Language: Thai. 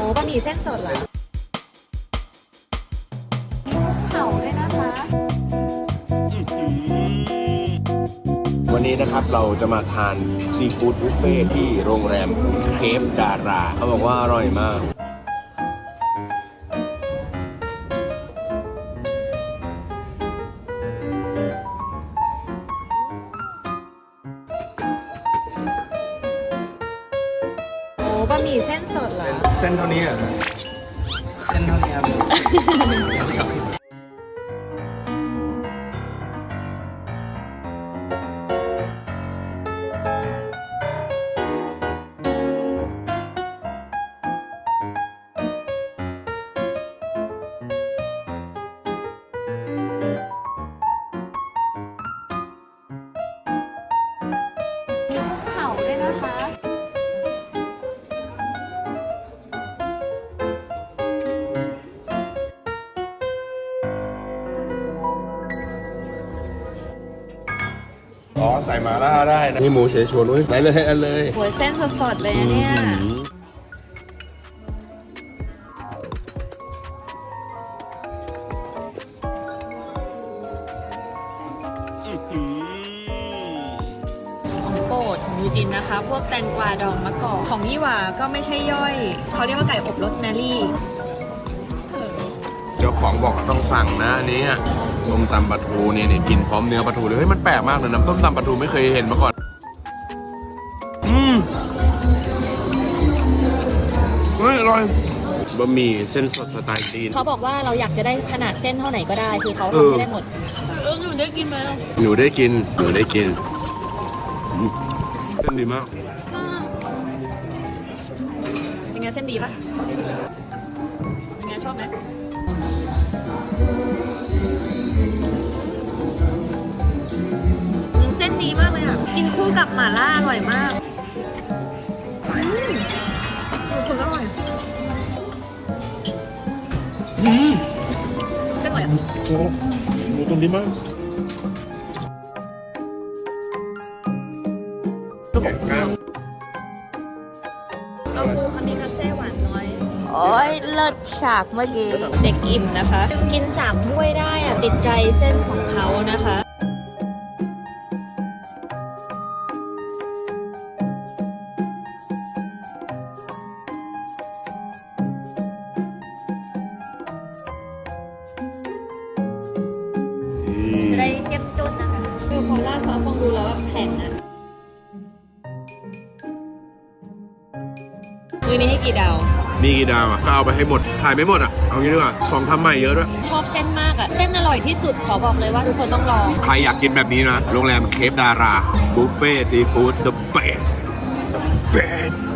อ้บะหมี่เส้นสดเหรอมีกุ้งเผาด้วยนะคะวันนี้นะครับเราจะมาทานซีฟู้ดบุฟเฟ่ที่โรงแรมเคฟดารา เขาบอกว่าอร่อยมาก บะหมี่เส้นสดเหรอ เส้นเท่านี้อะเส้นเท่านี้ครับมีกุ้งเผาด้วยนะคะ อ๋อใส่มาล่าได้นะนี่หมูเฉยชวนเว้ยไหนเลยอันเลยหัวเส้นสดๆเลยนะเนี่ยของโปรดของยูจินนะคะ พวกแตงกวาดองมะกอกของยี่หว่าก็ไม่ใช่ย่อย เขาเรียกว่าไก่อบโรสแมรี่ เจ้าของบอกว่าต้องสั่งนะอันนี้อะต้มตำปลาทูเนี่ยเนี่ยกินพร้อมเนื้อปลาทูเลยเฮ้ยมันแปลกมากเลยน้ำต้มตำปลาทูไม่เคยเห็นมาก่อน อืมเฮ้ยอร่อยบะหมี่เส้นสดสไตล์จีนเขาบอกว่าเราอยากจะได้ขนาดเส้นเท่าไหนก็ได้ คือเขาเออทำให้ได้หมดเออหนูได้กินไหมหนูได้กินหนูได้กินอืมเส้นดีมากเป็นไงเส้นดีปะเป็นไงชอบไหมอืม เส้นดีมากเลยอะ กินคู่กับหม่าล่าอร่อยมากอืมคุณอร่อยเส้นอร่อยอะโอ้หมูตุ๋นดีมากแข็งก้าง ยเลิศฉากเมื่อกี้เด็กอิ่มนะคะ กินสามถ้วยได้อะติดใจเส้นของเขานะคะจะได้เจ็บจุดนะคะคือพอล่าดซอสฟองดูแล้วแบบแข็งอะมือนี้ให้กี่ดาว นี่กี่ดาวอะก็เอาไปให้หมดถ่ายไม่หมดอะเอางี้ดีกว่าของทำใหม่เยอะด้วยชอบเส้นมากอะ เส้นอร่อยที่สุดขอบอกเลยว่าทุกคนต้องลอง ใครอยากกินแบบนี้นะโรงแรมเคฟดาราบุฟเฟ่ซีฟู้ด the best the best